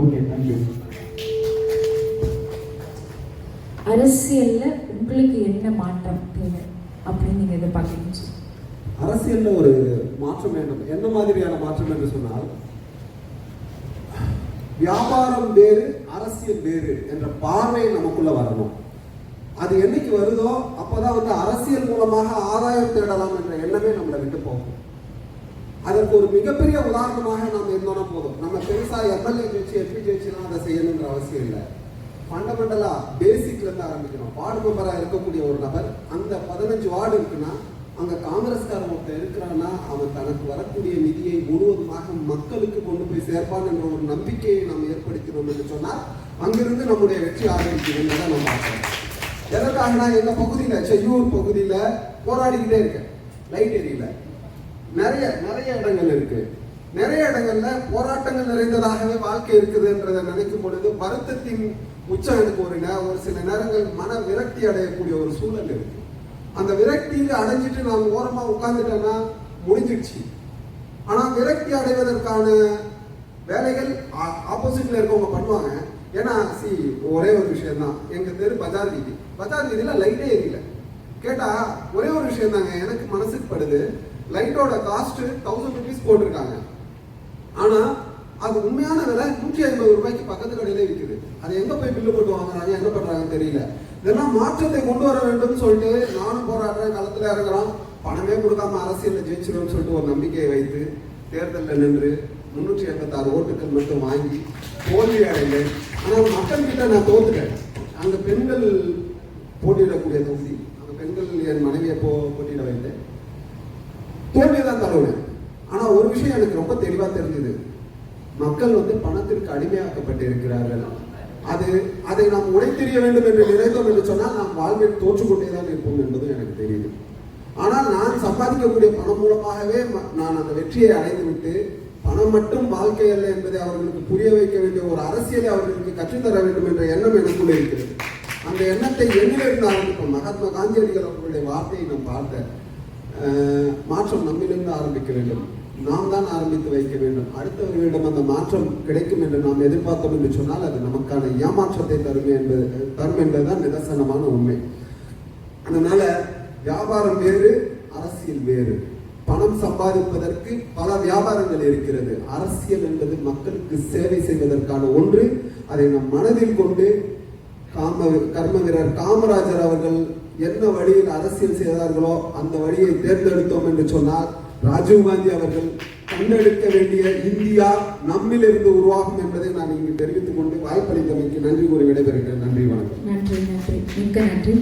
Okay thank you அரசியல்ல உங்களுக்கு என்ன மாற்றம் தேவை அப்படின்னு நீங்க எதிர்பார்க்கறீங்கன்னு சொல்லுங்க. அரசியல்ல ஒரு மாற்றம் வேண்டும். என்ன மாதிரியான மாற்றம் என்று சொன்னால் வியாபாரம் வேறு அரசியல் வேறு என்ற பார்வை நமக்குள்ள வரணும். அது என்னைக்கு வருதோ அப்பதான் வந்து அரசியல் மூலமாக ஆதாயம் தேடலாம் என்ற எண்ணமே நம்மளை விட்டு போகும். அதற்கு ஒரு மிகப்பெரிய உதாரணமாக நாம் இருந்தோம்னா போதும். நம்ம பெருசா எம்எல்ஏ ஜெயிச்சு எம்பி ஜெயிச்சுலாம் அதை செய்யணுங்கிற அவசியம் இல்லை. ஃபண்டமெண்டலா பேசிக்ல இருந்து ஆரம்பிக்கணும். வார்டு மெம்பரா இருக்கக்கூடிய ஒரு நபர் அந்த பதினஞ்சு வார்டு இருக்குன்னா அங்க காங்கிரஸ்காரன் ஒருத்தர் இருக்கிறான்னா அவன் தனக்கு வரக்கூடிய நிதியை முழுவதுமாக மக்களுக்கு கொண்டு போய் சேர்ப்பான் என்ற ஒரு நம்பிக்கையை நாம் ஏற்படுத்தினோம் என்று சொன்னால் அங்கிருந்து நம்முடைய வெற்றி ஆரம்பிக்கிறதை நம்ம பார்க்கிறோம். எதற்காகனா எங்க பகுதியில செய்யூர் பகுதியில போராடிக்கிட்டே இருக்கேன். லைட் எரியல. நிறைய நிறைய இடங்கள் இருக்கு. நிறைய இடங்கள்ல போராட்டங்கள் நிறைந்ததாகவே வாழ்க்கை இருக்குதுன்றதை நினைக்கும் பொழுது வருத்தத்தின் உச்சம் எனக்கு ஒரு ஒரு சில நேரங்கள் மன விரக்தி அடையக்கூடிய ஒரு சூழல் இருக்கு. அந்த விரக்தியில் அடைஞ்சிட்டு நான் ஓரமா உட்கார்ந்துட்டேன்னா முடிஞ்சிடுச்சு. ஆனா விரக்தி அடைவதற்கான வேலைகள் ஆப்போசிட்ல இருக்கவங்க பண்ணுவாங்க. ஏன்னா சி ஒரே ஒரு விஷயம் தான் எங்க தெரு பஜார் வீதி. பஜார் வீதியில லைட்டே எரியல. கேட்டா ஒரே ஒரு விஷயம் தாங்க எனக்கு மனசுக்கு படுது. லைட்டோட காஸ்ட் தௌசண்ட் ருபீஸ் போட்டிருக்காங்க. ஆனா அது உண்மையான விலை நூற்றி ஐம்பது ரூபாய்க்கு பக்கத்து கடையில விற்குது அது எங்க போய் பில்லு போட்டு வாங்குறாங்க என்ன பண்றாங்கன்னு தெரியல. இதெல்லாம் மாற்றத்தை கொண்டு வர வேண்டும் சொல்லிட்டு நானும் போராடுறேன் களத்துல இருக்கிறோம் பணமே கொடுக்காம அரசியல் ஜெயிச்சிடும் சொல்லிட்டு ஒரு நம்பிக்கையை வைத்து தேர்தலில் நின்று முன்னூற்றி எண்பத்தாறு ஓட்டுகள் மட்டும் வாங்கி தோல்வி அடைந்தேன். ஆனால் மக்கள் கிட்ட நான் தோத்துட்டேன். அந்த பெண்கள் போட்டியிடக்கூடிய தொகுதி. அந்த பெண்கள் என் மனைவியை போ போட்டியிட வைத்தேன். தோல்வியை தான் தழுவினேன் ஆனா ஒரு விஷயம் எனக்கு ரொம்ப தெளிவா தெரிஞ்சது. மக்கள் வந்து பணத்திற்கு அடிமையாக்கப்பட்டு இருக்கிறார்கள் அது அதை நாம் உடைத்தெறிய வேண்டும் என்று நினைத்தோம் என்று சொன்னால் நாம் வாழ்வில் தோற்றுக்கொண்டே தான் இருப்போம் என்பதும் எனக்கு தெரியுது. ஆனால் நான் சம்பாதிக்கக்கூடிய பணம் மூலமாகவே நான் அந்த வெற்றியை அடைந்துவிட்டு பணம் மட்டும் வாழ்க்கை அல்ல என்பதை அவர்களுக்கு புரிய வைக்க வேண்டிய ஒரு அரசியலை அவர்களுக்கு கற்றுத்தர வேண்டும் என்ற எண்ணம் எனக்குள்ளே இருக்கிறது. அந்த எண்ணத்தை என்னிலிருந்து ஆரம்பிப்போம் மகாத்மா காந்தியடிகள் அவர்களுடைய வார்த்தையை நான் பார்த்தேன் மாற்றம் நம்மிலிருந்து ஆரம்பிக்க வேண்டும். நாம் தான் ஆரம்பித்து வைக்க வேண்டும். அடுத்தவர்களிடம் அந்த மாற்றம் கிடைக்கும் என்று நாம் எதிர்பார்த்தோம் என்று சொன்னால் அது நமக்கான ஏமாற்றத்தை தரும் என்பது தரும் என்பதுதான் நிதர்சனமான உண்மை. அதனால வியாபாரம் வேறு அரசியல் வேறு. பணம் சம்பாதிப்பதற்கு பல வியாபாரங்கள் இருக்கிறது. அரசியல் என்பது மக்களுக்கு சேவை செய்வதற்கான ஒன்று. அதை நம் மனதில் கொண்டு காம கர்ம வீரர் காமராஜர் அவர்கள் என்ன வழியில் அரசியல் செய்தார்களோ அந்த வழியை தேர்ந்தெடுத்தோம் என்று சொன்னால் ராஜீவ் காந்தி அவர்கள் கண்டெடுக்க வேண்டிய இந்தியா நம்மிலிருந்து உருவாகும் என்பதை நான் இங்கு தெரிவித்துக் கொண்டு வாய்ப்பளித்தமைக்கு நன்றி கூறி விடைபெறுகிறேன். நன்றி வணக்கம். நன்றி நன்றி. மிக்க நன்றி.